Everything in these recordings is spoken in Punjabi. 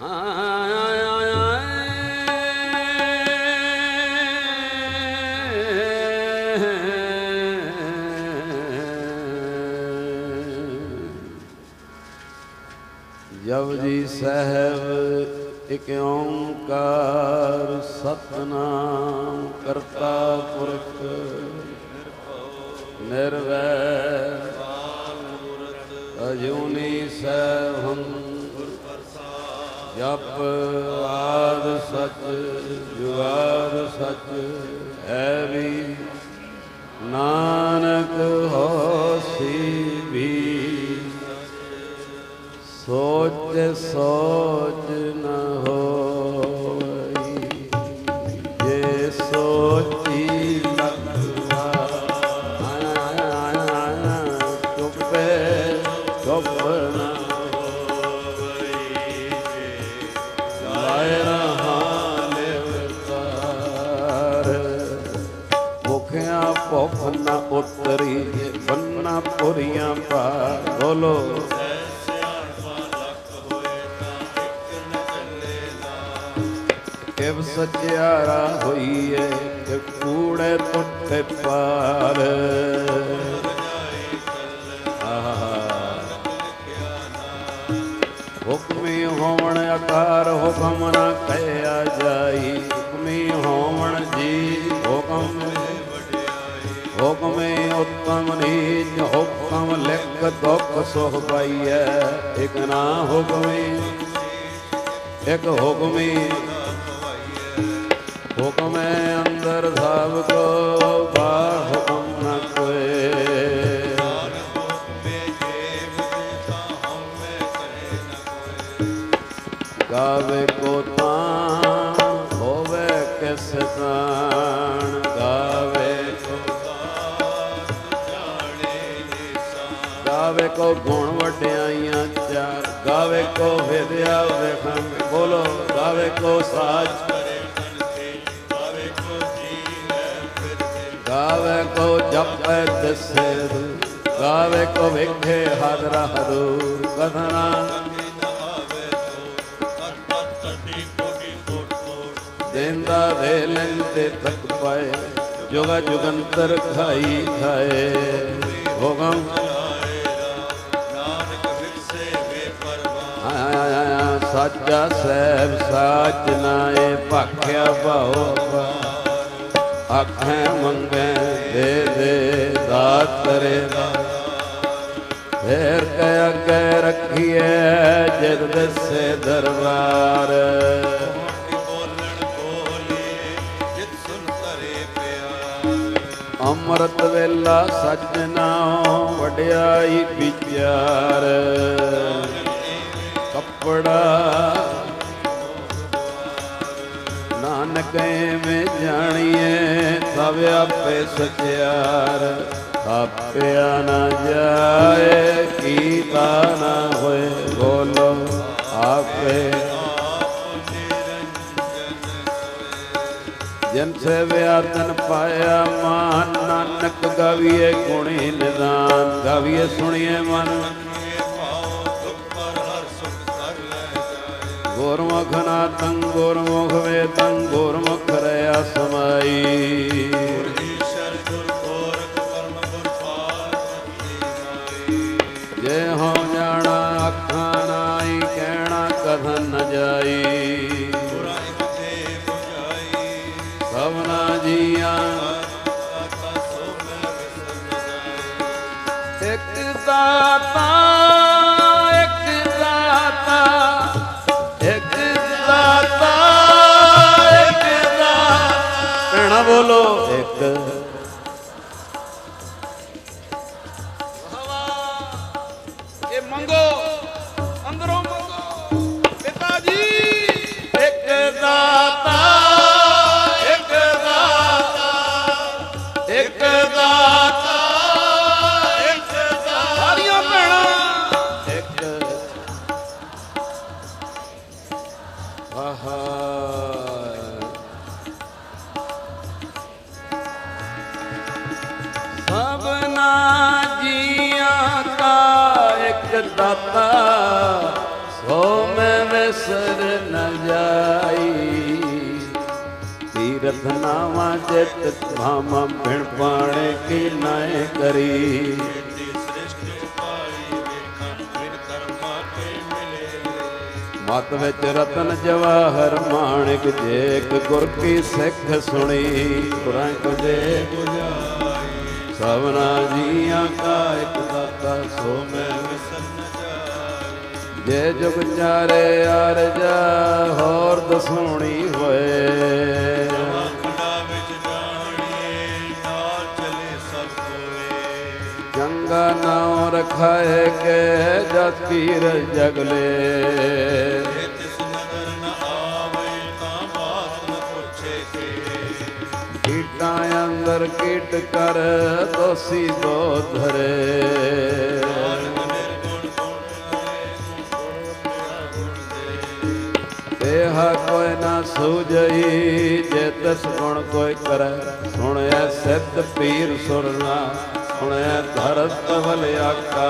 嗯嗯嗯 ਜਪ ਆਦ ਸਚ, ਜੁਗਾਦ ਸਚ ਹੈ ਵੀ। ਨਾਨਕ ਹੋਸੀ ਵੀ। ਸੋਚ ਸੋਚ ਨ ਹੋਈ। ਜੇ ਸੋਚੀ ਬੋਲੋ ਕਿਵ ਸਚਿਆਰਾ ਹੋਈਏ ਤੇ ਕੂੜੇ ਟੁੱਟੇ ਪਾਰ। ਆਹਾ। ਹੁਕਮੀ ਹੋਵਣ ਆਕਾਰ ਹੁਕਮ ਨਾ ਹੁਕਮੇ ਉਤਮ ਨੀਚ ਹੁਕਮ ਲਿਖ ਦੁਖ ਸੁਖ ਪਾਈਐ। ਇਕ ਨਾ ਹੁਕਮੀ, ਇਕ ਹੁਕਮੀ। ਹੁਕਮੇ ਅੰਦਰ ਸਭ ਕੋ ਕੋ ਗੁਣ ਵਡਿਆਈਆਂ ਚਾਰ। ਗਾਵੇ ਕੋ ਵਿਦਿਆ ਵੇਖਣ ਬੋਲੋ ਗਾਵੇ ਕੋ ਸਾਜ। ਗਾਵੇ ਕੋ ਜਪੈ ਤਿਸੇ ਗਾਵੇ ਕੋ ਵੇਖੇ ਹਾਜ਼ਰਾ ਹਦੂਰ ਕਥਨਾ ਦੇਂਦਾ ਦੇ ਲੈਂਦੇ ਤੱਕ ਪਾਏ, ਜੁਗਾ ਜੁਗੰਤਰ ਖਾਈ ਖਾਏ। ਹੁਕਮ ਸਾਚਾ ਸਹਿਬ ਸਾਚ ਨਾਏ ਭਾਖਿਆ ਭਾਉ। ਆਖੇ ਮੰਗੇ ਦੇ ਦੇ ਦਾਤ ਕਰੇ ਦਾ। ਫੇਰ ਕਹਿ ਅੱਗੇ ਰੱਖੀਏ ਜਿਤ ਦਸੇ ਦਰਬਾਰ। ਅੰਮ੍ਰਿਤ ਵੇਲਾ ਸੱਚ ਨਾਉ, ਵਡਿਆਈ ਵਿਚਾਰ ਕੱਪੜਾ ਨਾਨਕ ਐਵੇਂ ਜਾਣੀਏ ਸਭ ਆਪੇ ਸਚਿਆਰ ਆਪਿਆ ਨਾ ਜਾਏ ਕੀਤਾ ਨਾ ਹੋਏ ਬੋਲੋ ਆਪੇ ਜਨ ਸੇਵਿਆ ਤਨ ਪਾਇਆ ਮਾਨ ਨਾਨਕ ਗਾਵੀਏ ਗੁਣੀ ਨਿਦਾਨ ਗਾਵੀਏ ਸੁਣੀਏ ਮਨ ਗੁਰਮੁਖ ਨਾ ਤੰ ਗੁਰਮੁਖ ਵੇ ਗੁਰਮੁਖ ਰਿਆ ਸਮਾਈ ਜੇ ਹੋ ਜਾਣਾ ਅੱਖਾਂ ਨਾਈ ਕਹਿਣਾ ਕਥਨ ਨ ਜਾਈ ਸਭਨਾ ਜੀਆਂ ਇੱਕ ਦਾਤਾ ਕਹਿਣਾ ਬੋਲੋ ਦਾਤਾ ਸੋ ਮੈਂ ਵੇ ਨ ਜਾਈ। ਤੀਰਥ ਨਾਮਾ ਚਿਤ ਭਾਮਾ ਬਿਨ ਪਾਣੇ ਕੀ ਨਾਏ ਕਰੀ। ਮਤ ਵਿੱਚ ਰਤਨ ਜਵਾਹਰ ਮਾਣਿਕ ਜੇਕ ਗੁਰ ਕੀ ਸਿੱਖ ਸੁਣੀ। ਗੁਰਾਂ ਕੋ ਦੇ ਸਭਨਾ ਜੀਆਂ ਕਾ ਇੱਕ ਦਾਤਾ, ਸੋ ਮੈਂ ਵਿਸਨ ਜੇ ਜੁਗ ਚਾਰੇ ਅਰਜਾ, ਹੋਰ ਦਸੂਣੀ ਹੋਏ। ਖੰਡਾ ਵਿੱਚ ਚੰਗਾ ਨਾਉ ਰਖਾਏ ਕੇ ਜਸ ਪੀਰ ਜਗਲੇ। ਕੀਟਾਂ ਅੰਦਰ ਕੀਟ ਕਰ, ਦੋਸੀ ਦੋ ਧਰੇ। ਦੇਹਾ ਕੋਈ ਨਾ ਸੂਝਈ ਜੇ ਤਿਸ ਗੁਣ ਕੋਈ ਕਰੈ। ਸੁਣਿਆ ਸਿੱਧ ਪੀਰ ਸੁਰਨਾ ਸੁਣਿਆ ਧਰਤ ਵਲ ਆਕਾ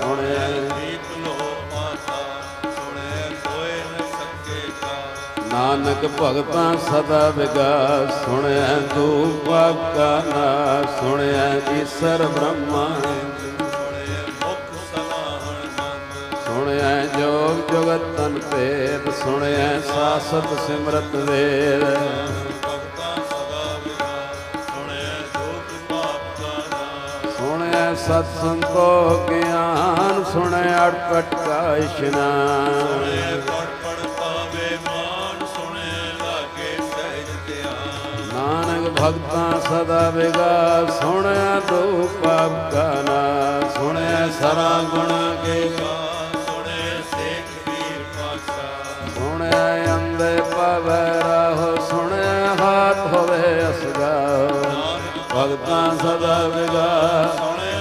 ਸੁਣਿਆ ਦੀਪ ਲੋ ਮਾਤਾ ਸੁਣੇ ਕੋਏ ਨ ਸਕੇ ਕਾ। ਨਾਨਕ ਭਗਤਾਂ ਸਦਾ ਵਿਗਾ ਸੁਣਿਆ ਤੂੰ ਕਾ ਨਾ ਸੁਣਿਆ ਈਸ਼ਰ ਬ੍ਰਹਮਾ ਜੁਗਤ ਭੇਦ ਸੁਣਿਆ ਸਾਸਤ ਸਿਮਰਤ ਵੇਦ ਭਗਤਾਂ ਸੁਣਿਆ ਸਤ ਸੰਤੋ ਗਿਆਨ ਸੁਣਿਆ ਅਟਪਟ ਕਾ ਇਸ਼ਨਾਨ ਸੁਣੇ ਪੜ ਪਾਵੇ ਮਾਨ ਸੁਣੇ ਲਾਗੇ ਸਹਿਜ ਧਿਆਨ ਨਾਨਕ ਭਗਤਾਂ ਸਦਾ ਵਿਗਾ ਸੁਣਿਆ ਤੂੰ ਪਾਪ ਕਾ ਨਾ ਸੁਣਿਆ ਸਰਾ ਗੁਣ ਕੇ ਕਾ ਅੰਦੇ ਪਵੈ ਰਾਹੋ ਸੁਣਿਆ ਹਾਥ ਹੋਵੇ ਅਸਗਾਓ ਭਗਤਾਂ ਸਦਾ ਵਿਗਾ ਸੁਣੇ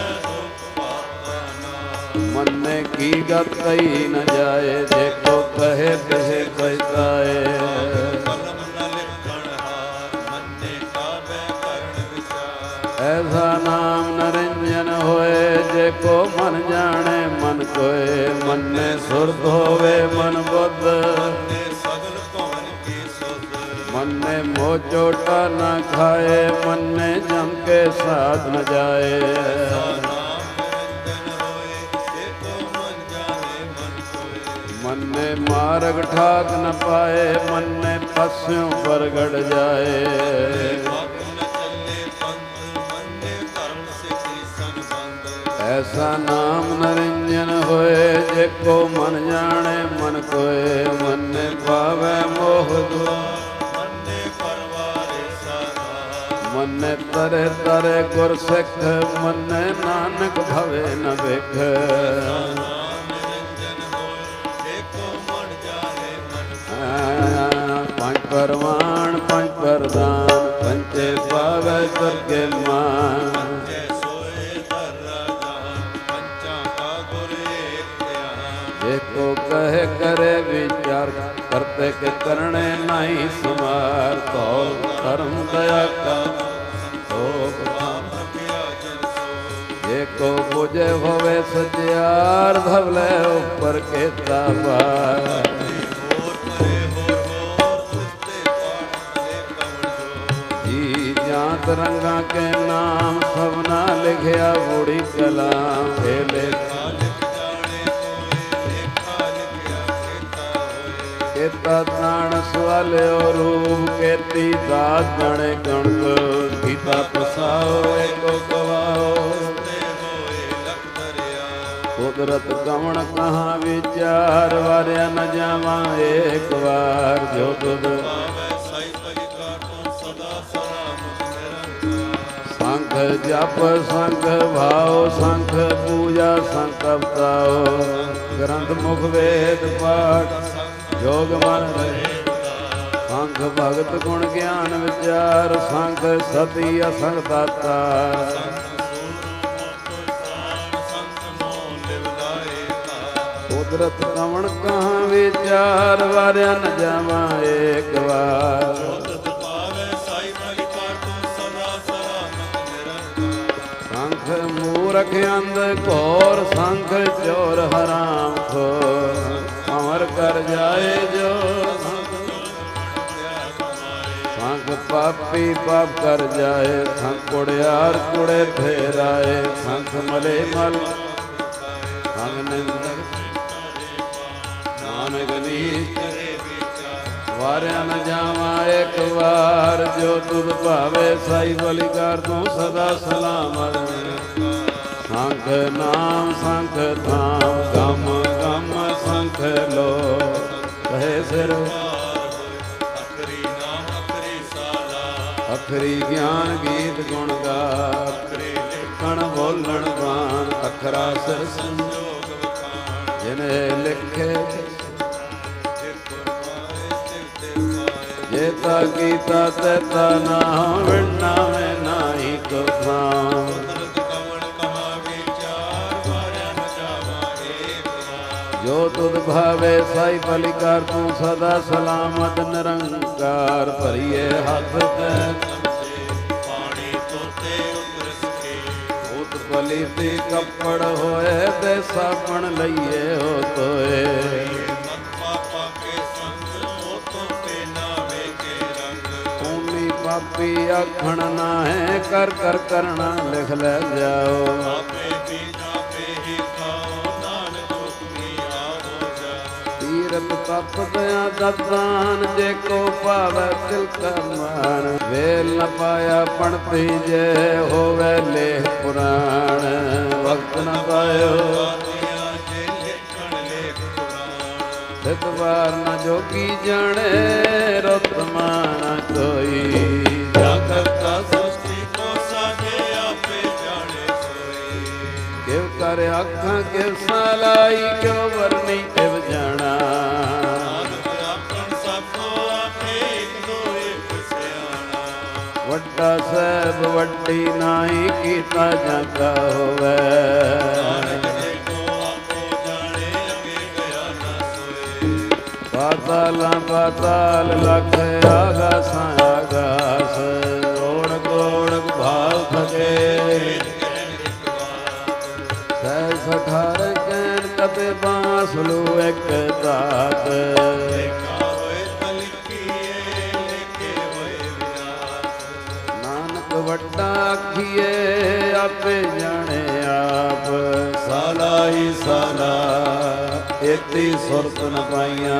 ਮੰਨੇ ਕੀ ਗਤ ਕਹੀ ਨ ਜਾਏ, ਦੇਖੋ ਕਹੇ ਕਹੇ ਬੈਤਾਏ ਐਸਾ ਨਾਮ ਨਰਿੰਜਨ ਹੋਏ ਜੇ ਕੋ ਮਨ ਜਾਣੇ ਮਨ ਕੋਏ। ਮੰਨੇ ਸੁਰਤ ਹੋਵੇ ਮਨ ਬੁੱਧ। ਮੰਨੇ ਚੋਟਾ ਨਾ ਖਾਏ, ਮੰਨੇ ਜਮ ਕੇ ਸਾਧ ਨ ਜਾਏ। ਮਨ ਜਾਣੇ ਮੰਨੇ ਮਾਰਗ ਠਾਕ ਨ ਪਾਏ, ਮੰਨੇ ਪਸਿਓ ਪ੍ਰਗਟ ਜਾਏ। ਐਸਾ ਨਾਮ ਨਰਿੰਜਨ ਹੋਏ, ਜੇ ਕੋ ਮਨ ਜਾਣੇ ਮਨ ਕੋਏ, ਮੰਨੇ ਪਾਵੇ ਮੋਹ ਦੁਆ। ਤਰੇ ਤਰੇ ਗੁਰ ਸਿੱਖ ਮੰਨੇ ਨਾਨਕ ਭਵੇ ਨ ਵਿਖ। ਪੰਜ ਪਰਵਾਨ, ਪੰਜ ਪ੍ਰਦਾਨ ਪੰਚੇ ਪਾਵੇ ਕਰਕੇ ਮਾਨ। ਜੈ ਕਹੇ ਕਰੇ ਵਿਚਾਰ, ਕਰਤੇ ਕੇ ਕਰਣੇ ਨਹੀਂ ਸਮਾਰ। ਤੋ ਧਰਮ ਦਇਆ ਕਾ ਸੋ ਜੇ ਕੋ ਬੁਝੇ ਹੋਵੇ ਸਚਿਆਰ ਧਵਲੇ ਉੱਪਰ ਕੇਤਾ ਪਾਰ। ਹੋਰ ਕੇ ਨਾਮ ਸਭਨਾ ਲਿਖਿਆ ਬੂੜੀ ਕਲਾਮ। ਫੇਲੇ ਕੇਤਾ ਤਾਣ ਸਵਾਲਿਓ ਰੂਪ ਕੇਤੀ ਦਾਤ ਜਣੇ ਗਣਕ ਗੀਤਾ ਪਸਾਓ ਏਕੋ ਗਵਾਓ ਕੁਦਰਤ ਗਵਣ ਕਹਾਂ ਵਿਚਾਰ ਵਾਰਿਆ ਨ ਜਾਵਾਂ ਏਕ ਵਾਰ ਜੋ ਤੁਧ ਸੰਖ ਜਪ, ਸੰਖ ਭਾਉ, ਸੰਖ ਪੂਜਾ, ਸੰਖ ਅਵਤਾਓ ਗ੍ਰੰਥ ਮੁਖ ਵੇਦ ਪਾਠ, ਜੋਗ ਮਨ ਰਹੇ। ਸੰਖ ਭਗਤ ਗੁਣ ਗਿਆਨ ਵਿਚਾਰ, ਸੰਖ ਸਤੀ ਅਸੰਖ ਦਾਤਾ। ਕੁਦਰਤ ਕਵਣ ਕਹਾਂ ਵਿਚਾਰ ਵਾਰਿਆ ਨ ਜਾਵਾਂ ਏਕ ਵਾਰ। ਸੰਖ ਮੂਰਖ ਅੰਧ ਘੋਰ, ਸੰਖ ਚੋਰ ਹਰਾਮ ਖੋਰ। ਅਮਰ ਕਰ ਜਾਏ ਜੋ ਸੰਖ। ਪਾਪੀ ਪਾਪ ਕਰ ਜਾਏ ਸੰਗ ਕੁੜਿਆਰ ਕੁੜੇ ਫੇਰਾਏ, ਸੰਖ ਮਲੇ ਮਲ ਵਾਰਿਆ ਨ ਜਾਵਾਂ ਇੱਕ ਵਾਰ, ਜੋ ਤੁਧ ਭਾਵੇ ਸਾਈ ਬਲਿਕਾਰ ਤੂੰ ਸਦਾ ਸਲਾਮਤ ਸੰਖ ਨਾਮ, ਸੰਖ ਧਾਮ, ਗਮ ਗਮ, ਸੰਖ ਲੋ ਕਹੇ ਸਿਰ, ਅਖਰੀ ਨਾਮ ਅਖਰੀ ਸਾਲਾ ਅਖਰੀ ਗਿਆਨ ਗੀਤ ਗੁਣ ਗਾ। ਅਖਰੀ ਲਿਖਣ ਬੋਲਣ ਬਾਣ, ਅਖਰਾ ਸਿਰ ਸੰਜੋਗ ਵਖਾਣ। ਜਿਨੇ ਲਿਖੇ ਪਾਏ ਕੀਤਾ ਤੇ ਤਾ ਵਿਣਾ ਮੈਂ ਨਾਹੀ ਕੋ ਥਾਂ ਜੋ ਤੁਧ ਭਾਵੇ ਸਾਈ ਬਲਿਕਾਰ, ਤੂੰ ਸਦਾ ਸਲਾਮਤ ਨਿਰੰਕਾਰ ਭਰੀਏ ਹੱਥ ਤੇ। ਪਾਣੀ ਤੋਤੇ ਕੱਪੜ ਹੋਏ ਤੇ ਸਾਬਣ ਲਈਏ ਹੋ ਤੋਏ। ਪਾਪੀ ਆਖਣ ਨਾ ਹੈ ਕਰ ਕਰ ਕਰਣਾ ਲਿਖ ਲੈ ਜਾਓ। ਆਪੇ ਵੀ ਆਪੇ ਹੀ ਖਾਓ ਨਾਨਕ ਹੁਕਮੀ ਆਵੋ ਜਾ ਤੀਰਤ ਤਪ ਦਇਆ ਦਤਾਨ ਜੇ ਕੋ ਪਾਵੈ ਤਿਲ ਕਾ ਮਾਨ ਵੇਲ ਨ ਪਾਇਆ ਪਣਤੀ ਜੇ ਹੋਵੇ ਲੇਖ ਪੁਰਾਣ। ਵਕਤ ਨ ਪਾਇਓ। ਤਿਤ ਵਾਰ ਨ ਜੋਗੀ ਜਾਣੇ ਰਤ ਮਾਨ ਕੋਈ। ਕਿਵ ਕਰ ਆਖਾਂ ਕਿਵ ਸਲਾਈ ਕਿਵ ਵਰਨੀ ਕਿਵ ਜਾਣਾ? ਵੱਡਾ ਸਹਿਬ ਵੱਡੀ ਨਾਹੀ ਕੀਤਾ ਜਾਂਦਾ ਹੋਵੇ। ਨਾਨਕ ਦੇ ਕੋ ਆਪੋ ਜਾਣੇ ਪਾਤਾਲਾਂ ਪਾਤਾਲ ਲਖ ਆਗਾਸਾਂ ਆਗਾਸ ਬਾਂਸ ਲੂ ਇੱਕ ਤਾਤ ਲੇਖਾ ਹੋਏ ਤਾਂ ਲੇਖੇ ਹੋਏ ਵਿਨਾਸ਼ ਨਾਨਕ ਵੱਡਾ ਆਖੀਏ ਆਪੇ ਜਾਣੇ ਆਪ। ਸਾਲਾ ਹੀ ਸਾਲਾ ਏਤੀ ਸੁਰਤ ਨ ਪਾਈਆਂ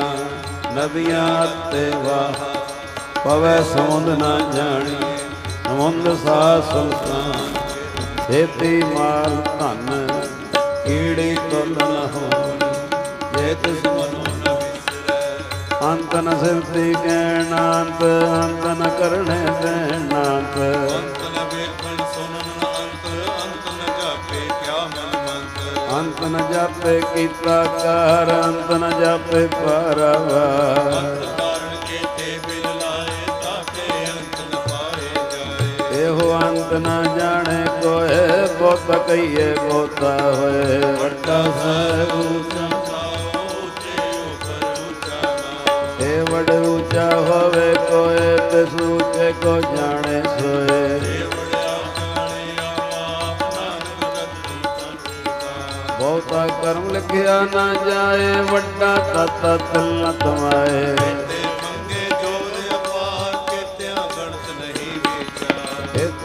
ਨਦੀਆਂ ਤੇ ਵਾਹ। ਪਵੈ ਸਮੁੰਦ ਨਾ ਜਾਣੀ ਸਮੁੰਦ ਸਾ ਸੁਲਤਾਨ। ਛੇਤੀ ਮਾਲ ਧਨ ਕੀੜੀ ਤੁਲ ਨ ਹੋਣੀ। ਜੇ ਤਿਸ ਅੰਤ ਨ ਸਿਰਤੀ ਕਹਿਣ ਅੰਤ ਅੰਤ ਨ ਕਰਣੇ ਦੇਣ ਅੰਤ ਅੰਤ ਨ ਵੇਖਣ ਸੁਣਨ ਅੰਤ ਅੰਤ ਨ ਜਾਪੇ ਕਿਆ ਮਨ ਮੰਤ। ਅੰਤ ਨ ਜਾਪੇ ਕੀਤਾ ਕਰ ਅੰਤ ਨ ਜਾਪੇ ਪਰਵਾ ਅੰਤ ਕਾਰਣ ਕੇਤੇ ਬਿਲ ਲਾਏ ਤਾਕੇ ਅੰਤ ਨ ਪਾਏ ਜਾਏ। ਇਹੋ ਅੰਤ ਨ ਜਾਣੇ ਕੋਏ ਬਹੁਤ ਕਹੀਏ ਬਹੁਤਾ ਹੋਏ। ਵੱਡਾ ਸਾਹਿਬ ਵਡ ਉੱਚਾ ਹੋਵੇ ਕੋਏ ਤਿਸ ਉੱਚੇ ਕੋ ਜਾਣੇ ਬਹੁਤਾ ਕਰਮ ਲਿਖਿਆ ਨਾ ਜਾਏ, ਵੱਡਾ ਤਤ ਤਿਲ ਤਮਾਏ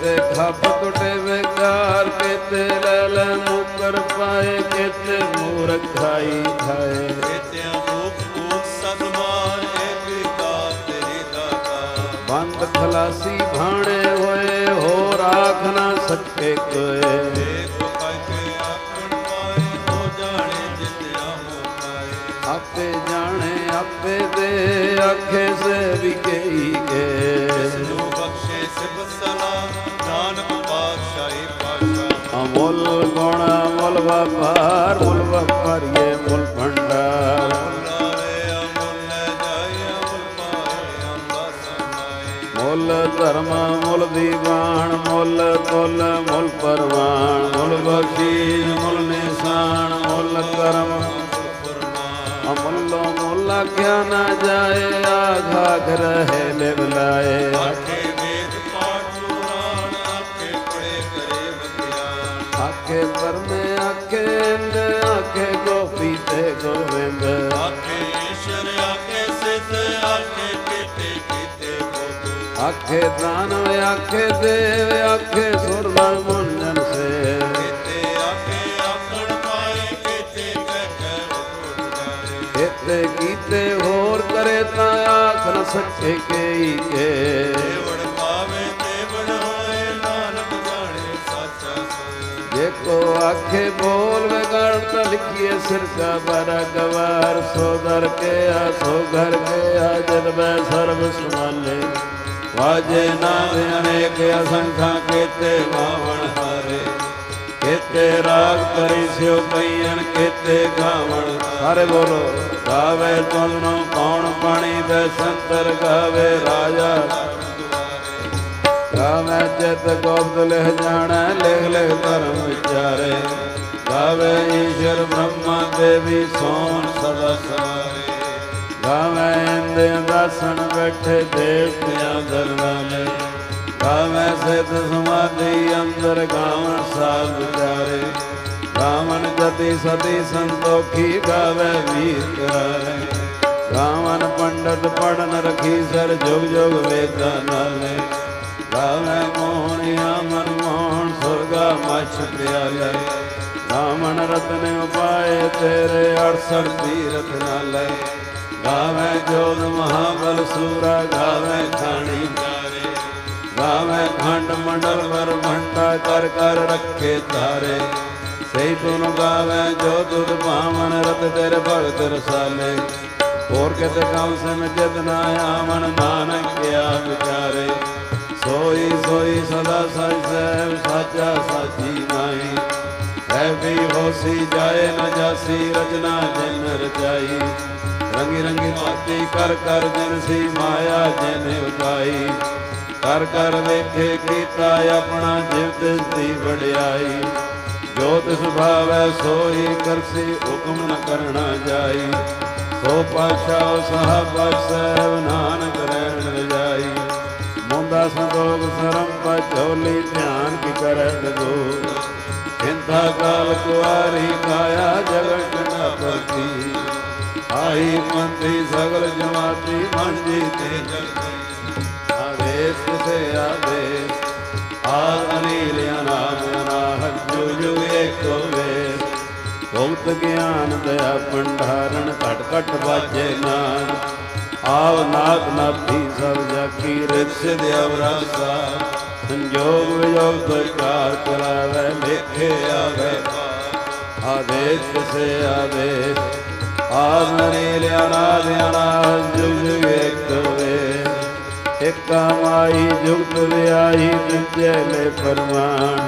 ਤੇ ਖੱਪ ਟੁੱਟੇ ਵਿਕਾਰ, ਕਿਤੇ ਲੈ ਲੈ ਮੁਕਰ ਪਾਏ, ਕਿਤੇ ਮੂਰਖ ਖਾਈ ਖਾਏ। ਕੇਤਿਆਂ ਦੁਖ ਖਲਾਸੀ ਭਾਣੇ ਹੋਏ ਹੋ ਰਾਖ ਨਾ ਸਕੇ ਕੋਏ। ਜਾਣੇ ਆਪੇ ਜਾਣੇ, ਆਪੇ ਦੇ ਆਖੇ ਸੇ ਵੀ ਕਹੀ ਗਏ ਜੋ ਬਖਸ਼ੇ ਸਿਬ ਸਲਾ ਨਾਨਕ ਪਾਤਸ਼ਾਹੀ ਪਾਸ਼ਾ ਅਮੁੱਲ ਗੁਣ ਮੁੱਲ ਵਪਾਰ, ਮੁੱਲ ਵਪਾਰੀਏ ਮੁੱਲ ਭੰਡਾਰ ਧਰਮ ਮੁੱਲ ਦੀਵਾਨ ਮੁੱਲ ਤੁਲ ਮੁੱਲ ਪਰਵਾਨ। ਮੁੱਲ ਬਖਸ਼ੀਸ਼ ਮੁੱਲ ਨਿਸ਼ਾਨ ਮੁੱਲ ਕਰਮ। ਅਮੁੱਲੋ ਮੁੱਲ ਆਖਿਆ ਨਾ ਜਾਏ ਲਾਏ। ਆਖੇ ਵੇਦ ਪਾਠ ਪੁਰਾਣ ਆਖੇ ਪੜੇ ਕਰੇ ਵਿਗਿਆਨ ਆਖੇ ਪਰਮੇ ਆਖੇ ਇੰਦ ਆਖੇ ਗੋਪੀ ਤੇ ਗੋਵਿੰਦ। ਆਖੇ ਈਸ਼ਰ ਆਖੇ ਸਿਧ ਆਖੇ ਆਖੇ ਦਾਨਵ ਆਖੇ ਦੇਵ ਆਖੇ ਸੁਰਮਨ ਮੁੰਜਨ ਸੇ। ਕੀਤੇ ਆਖੇ ਪਾਏ ਕਹਿ ਹੋਰ ਕਰੇ ਤਾਂ ਆਖ ਨ ਸਕੇ ਕੇਈ ਕੇ। ਦੇਵੜ ਪਾਵੇ ਦੇਵੜ ਹੋਏ ਨਾਨਕ ਜਾਣੇ ਸਾਚਾ ਸੋਏ। ਜੇ ਕੋ ਆਖੇ ਬੋਲ ਵਿਗੜ ਤਾਂ ਲਿਖੀਏ ਸਿਰ ਕਾ ਬਰਾ ਗਵਾਰ। ਸੋ ਦਰ ਕੇ ਆ ਸੋ ਘਰ ਕੇ ਆ ਜਦ ਮੈਂ ਸਰਬ ਸੰਭਾਲੇ। ਵਾਜੇ ਨਾਦ ਅਨੇਕ ਅਸੰਖਾ ਕੀਤੇ ਵਾਵਣ ਹਾਰੇ। ਕੀਤੇ ਰਾਗ ਕਰੀ ਸਿਓ ਕਈਣ ਕੀਤੇ ਗਾਵਣ ਸਾਰੇ ਬੋਲੋ। ਗਾਵੇ ਤੁਲਨੋ ਕੌਣ ਪਾਣੀ ਦੇ ਸੰਤਰ ਗਾਵੇ ਰਾਜਾ ਗਾਵੇ ਚਿਤ ਗੋਬਦ ਲਿਖ ਜਾਣੈ ਲਿਖ ਲਿਖ ਧਰਮ ਵਿਚਾਰੇ। ਗਾਵੇ ਈਸ਼ਰ ਬ੍ਰਹਮਾ ਦੇਵੀ ਸੋਨ ਸਦਾ ਸਵਾਰੇ ਗਾਵੇ ਇੰਦ ਦਾਸਨ ਬੈਠੇ ਦੇਵਤਿਆਂ ਦਰਬਾਰੇ। ਗਾਵੇ ਸਿਧ ਸਮਾਧੀ ਅੰਦਰ ਗਾਵਣ ਸਾਧ ਵਿਚਾਰੇ ਗਾਵਣ ਜਤੀ ਸਤੀ ਸੰਤੋਖੀ ਗਾਵੇ ਵੀਰ ਪਿਆਰੇ। ਗਾਵਨ ਪੰਡਤ ਪੜਨ ਰਖੀ ਸਰ ਜੁਗ ਜੁਗ ਵੇਦਾਂ ਨਾਲੇ। ਗਾਵੇ ਮੋਹਣਿਆ ਮਨ ਮੋਹਣ ਸੁਰਗਾ ਮਛ ਪਿਆਲੇ ਗਾਵਨ ਰਤਨ ਉਪਾਏ ਤੇਰੇ 68 ਤੀਰਥ ਨਾਲੇ। ਗਾਵੇ ਜੋਗ ਮਹਾਬਲ ਸੂਰਾ, ਗਾਵੇ ਖਾਣੀ ਜਾਰੇ ਗਾਵੇ ਖੰਡ ਮੰਡਲ ਵਰ ਭੰਡਾ ਕਰ ਕਰ ਰੱਖੇ ਤਾਰੇ ਸਹੀ ਤੁਨ ਗਾਵੇ ਜੋ ਤੁਧ ਭਾਵਨ ਰਤ ਤੇਰੇ ਭਗਤ ਰਸਾਲੇ। ਹੋਰ ਕਿਤੇ ਕਉ ਸਿਮ ਜਿਤ ਨਾ ਆਵਣ ਨਾਨਕ ਕਿਆ ਵਿਚਾਰੇ। ਸੋਈ ਸੋਈ ਸਦਾ ਸਚ ਸਹਿਬ ਸਾਚਾ ਸਾਚੀ ਨਾਹੀ ਹੈ ਵੀ ਹੋਸੀ ਜਾਏ ਨ ਜਾਸੀ ਰਚਨਾ ਜਿਨ ਰਚਾਈ। ਰੰਗੀ ਰੰਗੀ ਮਾਤੀ ਕਰ ਕਰ ਜਿਨ ਸੀ ਮਾਇਆ ਜਿਨ ਉਚਾਈ ਕਰ ਕਰ ਵੇਖੇ ਕੀਤਾ ਆਪਣਾ ਜਿਵ ਤਿਸ ਦੀ ਵਡਿਆਈ। ਜੋ ਤਿਸ ਭਾਵੈ ਸੋਈ ਕਰਸੀ ਹੁਕਮ ਨ ਕਰਣਾ ਜਾਈ। ਸੋ ਪਾਸ਼ਾ ਸਾਹਿਬ ਸਹਿਬ ਨਾਨਕ ਰਹਿਣ ਰਜਾਈ ਮੁੰਦਾ ਸੰਦੋਗ ਸਰਮ ਪਚੋਲੀ ਧਿਆਨ ਕੀ ਕਰੈ ਲਗੋ ਚਿੰਤਾ ਕਾਲ ਕੁਆਰੀ ਕਾਇਆ ਜਗਤ ਨ ਪਰਤੀ ਆਈ ਮੰਦੀ ਸਗਲ ਜਮਾਤੀ ਮਨ ਜੀ ਤੇ ਜਗਤੀ ਆਦੇਸ ਤੇ ਆਦੇਸ ਆਦ ਅਨੀਲ ਅਨਾਦ ਅਨਾਹਤ ਜੋ ਜੋ ਏਕੋ ਵੇਸ ਭਗਤ ਗਿਆਨ ਦਇਆ ਭੰਡਾਰਨ ਘਟ ਘਟ ਬਾਜੇ ਨਾਨ ਆਵ ਨਾਥ ਨਾਥੀ ਸਭ ਜਾਕੀ ਰਿਤ ਸਿਧ ਸੰਜੋਗ ਵਿਜੋਗ ਸਰਕਾਰ ਚਲਾਵੇ ਲੇਖੇ ਆਵੇ। ਆਦੇਸ਼ ਸੇ ਆਦੇਸ਼ ਆਦਮਨੀ ਲਿਆਨਾਦ ਅਨਾਦ ਜੁਗ ਜੁਗ ਏਕ ਵੇ। ਇੱਕ ਮਾਈ ਜੁਗਤ ਵਿਆਹੀ ਨਿਜੇ ਲੈ ਫਰਮਾਨ।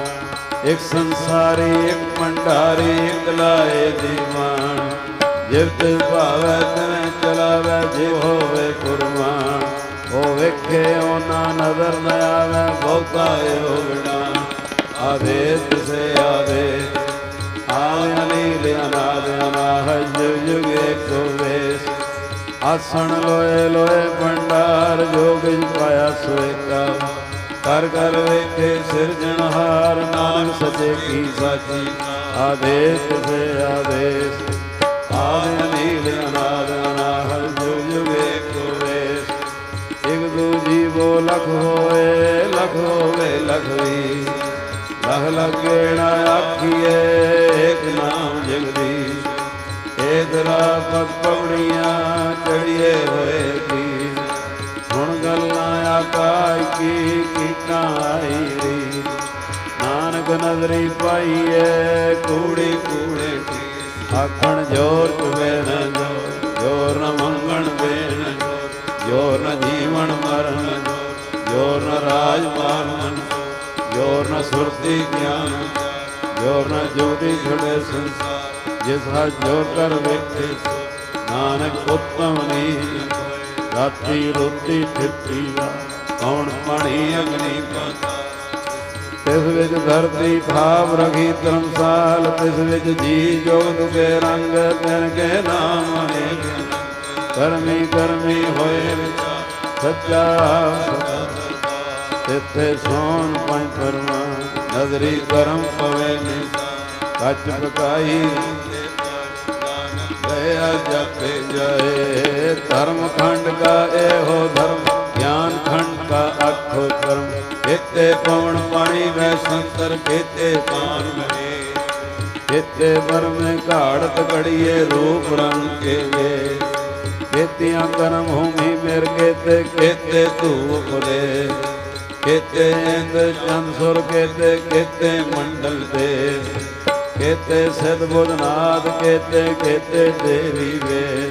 ਇੱਕ ਸੰਸਾਰੀ, ਇੱਕ ਭੰਡਾਰੀ, ਇੱਕ ਲਾਏ ਦੀਵਾਨ। ਜਿਵ ਤੇ ਭਾਵੈ ਤਵੇਂ ਚਲਾਵੇ ਜਿਵ ਹੋਵੇ ਕੁਰਬਾਨ। ਉਹ ਵੇਖੇ ਉਹਨਾਂ ਨਜ਼ਰ ਨ ਆਵੇ, ਬਹੁਤਾ ਇਹੋ ਵਿਡਾਨ ਆਦੇਸ ਸੇ ਆਦੇਸ। ਆਵੇ ਅਨੀਲ ਅਨਾਦ ਅਨਾਹਜ ਜੁਗੇ ਜੁਗ ਆਸਣ ਲੋਏ ਲੋਏ ਭੰਡਾਰ ਜੋਗ ਜਿ ਪਾਇਆ ਸੋਏਕਾ ਕਰ ਕਰ ਵੇਖੇ ਸਿਰਜਣਹਾਰ ਨਾਨਕ ਸਚੇ ਕੀ ਸਾਚੀ ਆਦੇਸ ਸੇ ਆਦੇਸ ਆਵੇ ਅਨੀਲ ਅਨਾਦ ਅਨਾਹਜ ਜੁਗੇ ਜੁਗ ਏਕੋ ਇਕ ਦੂਜੀ ਬੋ ਲਖ ਹੋਏ ਲਖ ਹੋਵੇ ਲਖ ਵੀ ਲਖ ਲਗੇ ਨਾ ਆਖੀਏ ਏਕ ਨਾਮ ਜਗਦੀ ਏਦਰਾ ਪਤ ਪਵੜੀਆਂ ਚੜੀਏ ਹੋਏ ਕੀ। ਹੁਣ ਗੱਲਾਂ ਆਕਾਸ਼ ਕੀ ਕੀਟਾਂ ਆਈ ਰੀ। ਨਾਨਕ ਨਜ਼ਰੀ ਪਾਈਏ ਕੂੜੇ ਕੂੜੇ ਕੀ। ਆਖਣ ਜੋਰ ਚੁਵੇ ਨ ਜੋਰ ਜੋਰ ਮੰਗਣ ਬੇਨ ਜੋਰ ਜੋਰ ਜੀਵਨ ਮਰਨ ਜੋਰ। ਜੋਰ ਰਾਜ ਮਾਰਨ ਜੋਰ ਨ ਸੁਰਤੀ ਗਿਆਨ ਜੋ ਨ ਜੋਦੀ ਛੜੇ ਸੰਸਾਰ। ਜਿਸ ਹਰ ਜੋਰ ਕਰ ਵੇਖੇ ਸੋ ਨਾਨਕ ਉਤਮ ਨੀਚ ਰਾਤੀ ਰੋਤੀ ਠਿੱਤੀ ਵਾ ਕੌਣ ਪਾਣੀ ਅਗਨੀ ਪਾਤਾ। ਤਿਸ ਵਿੱਚ ਧਰਤੀ ਥਾਪ ਰਖੀ ਧਰਮਸਾਲ, ਤਿਸ ਵਿੱਚ ਜੀ ਜੋਗ ਕੇ ਰੰਗ, ਤਿਨ ਕੇ ਨਾਮ ਅਨੇਕ ਕਰਮੀ ਕਰਮੀ ਹੋਏ ਸੱਚਾ ਸਦਾ ਤਿੱਥੇ ਸੋਨ ਪੰਜ ਪਰਮਾ ਨਜ਼ਰੀ ਕਰਮ ਪਵੇ ਨਿਸਾ ਕੱਚ ਪਕਾਈ ਦਇਆ ਜਪੇ ਜਏ। ਧਰਮ ਖੰਡ ਕਾ ਇਹੋ ਧਰਮ, ਗਿਆਨ ਖੰਡ ਕਾ ਅਖੋ ਕਰਮ ਕਿਤੇ ਪਵਨ ਪਾਣੀ ਮੈਂ ਸੰਤਰ, ਕਿਤੇ ਪਾਨ ਮਰੇ। ਕਿਤੇ ਬਰਮੇ ਘਾੜਤ ਘੜੀਏ, ਰੂਪ ਰੰਗ ਕੇ ਵੇ। ਕੇਤਿਆਂ ਕਰਮ ਭੂਮੀ ਮੇਰ ਕੇਤੇ ਕੇਤੇ ਧੂਪ ਦੇ ਕੇਤੇ ਇੰਦ ਚੰਦ ਸੁਰ, ਕੇਤੇ ਕੇਤੇ ਮੰਡਲ ਦੇ ਕੇਤੇ ਸਿਧ ਬੁਧਨਾਥ, ਕੇਤੇ ਕੇਤੇ ਦੇਵੀ ਵੇ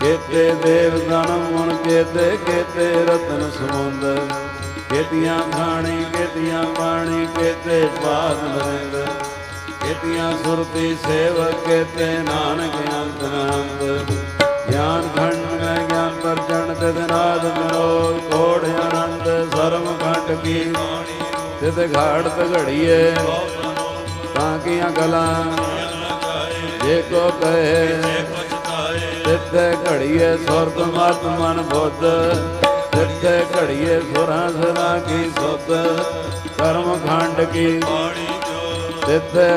ਕੇਤੇ ਦੇਵ ਗਣ ਮਨ, ਕੇਤੇ ਕੇਤੇ ਰਤਨ ਸਮੁੰਦ। ਕੇਤੀਆਂ ਖਾਣੀ ਕੇਤੀਆਂ ਬਾਣੀ, ਕੇਤੇ ਬਾਦ ਨਰਿੰਦ। ਕੇਤੀਆਂ ਸੁਰਤੀ ਸੇਵਕ ਕੇਤੇ ਨਾਨਕ ਅੰਤ ਨਾਮਦ ਗਿਆਨ ਖੰਡ ਮੈਂ ਗਿਆਨ ਪਰਜਣ ਤਿਤ ਨਾਦ ਮਨੋ ਕੋੜ ਸਰਮ ਤਿਤ ਘਾੜਤ ਘੜੀਏ, ਤਾਂ ਕੀਆਂ ਗਲਾਂ? ਜੇ ਕੋ ਕਹੇ ਤਿੱਥੇ ਘੜੀਏ ਸੁਰਤ ਮਤ ਮਨ ਬੁੱਧ ਤਿੱਥੇ ਘੜੀਏ ਸੁਰਾਂ ਸਦਾ ਕੀ ਸੁਧ, ਕਰਮ ਖੰਡ ਕੀ? ਬਾਣੀ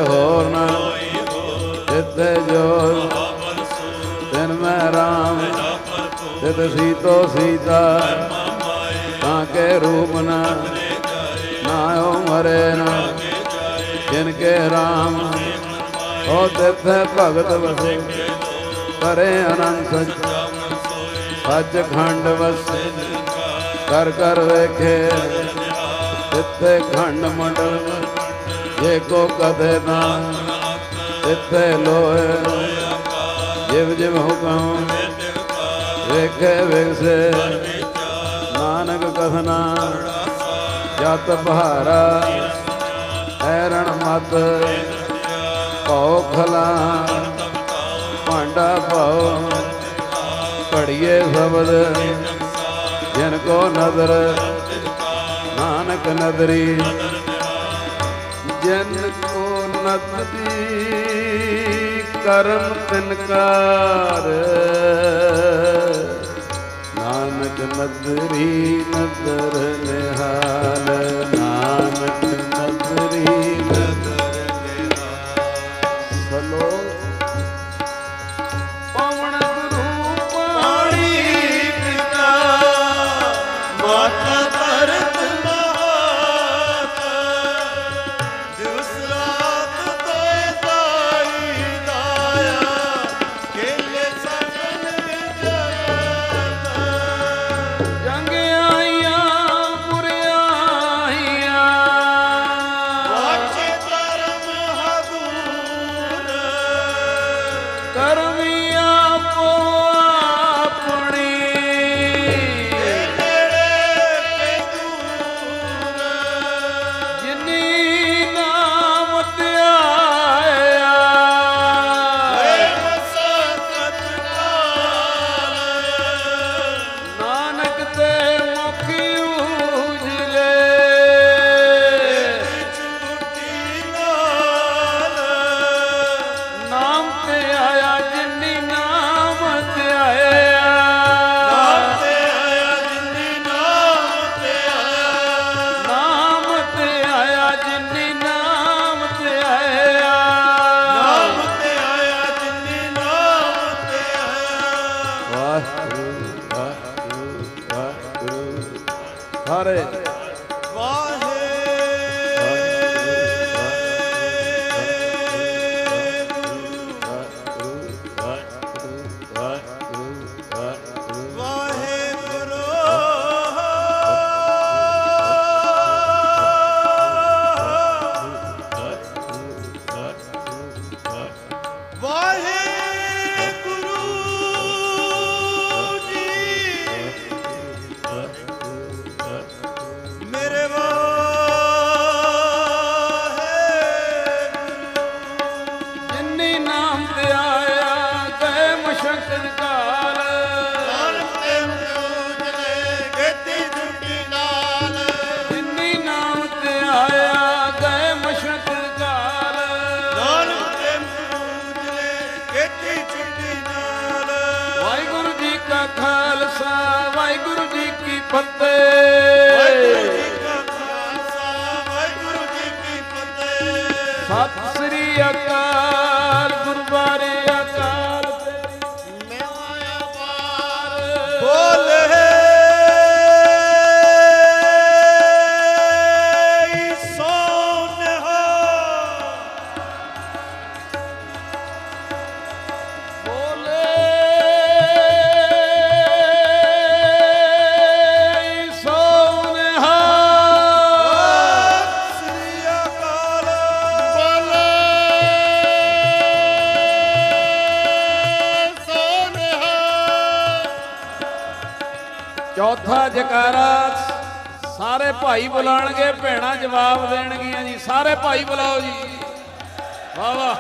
ਹੋਰ ਨਾ ਤਿੱਥੇ ਜੋ, ਤਿਨ ਮੈਂ ਰਾਮ ਤਿਤ ਸੀਤੋ ਸੀਤਾ ਤਾਂ ਕੇ ਰੂਪ ਨਾ ਨਾ ਉਹ ਮਰੇ ਨਾ ਜਿਨ ਕੇ ਰਾਮ ਉਹ ਤਿੱਥੇ ਭਗਤ ਵਸੇ ਕਰੇ ਅਨੰਤ ਸਚ ਸੱਚ ਖੰਡ ਵਸੇ ਕਰ ਕਰ ਵੇਖੇ ਤਿੱਥੇ ਖੰਡ ਮੰਡਲ ਜੇ ਕੋ ਕਦੇ ਨਾ ਤਿੱਥੇ ਲੋਏ ਜਿਵ ਜਿਵ ਹੁਕਮ ਜਤ ਬਹਾਰਾ ਐਰਣ ਮਤ ਭਉ ਖਲਾ, ਭਾਂਡਾ ਭਉ, ਘੜੀਏ ਸ਼ਬਦ, ਜਿਨ ਕੋ ਨਦਰ, ਨਾਨਕ ਨਦਰੀ, ਜਿਨ ਕੋ ਨਦਰੀ, ਕਰਮ ਤਿਨਕਾਰ ਨਾਨਕ ਨਦਰੀ ਨਦਰ ਨਿਹਾਲ। ਸਾਰੇ ਚੌਥਾ ਜਕਾਰਾ ਸਾਰੇ ਭਾਈ ਬੁਲਾਣਗੇ, ਭੈਣਾਂ ਜਵਾਬ ਦੇਣਗੀਆਂ ਜੀ। ਸਾਰੇ ਭਾਈ ਬੁਲਾਓ ਜੀ। ਵਾਹ ਵਾਹ।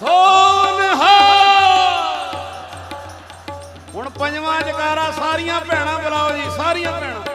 ਸੋਨਹਾ ਹੁਣ ਪੰਜਵਾਂ ਜਕਾਰਾ, ਸਾਰੀਆਂ ਭੈਣਾਂ ਬੁਲਾਓ ਜੀ, ਸਾਰੀਆਂ ਭੈਣਾਂ।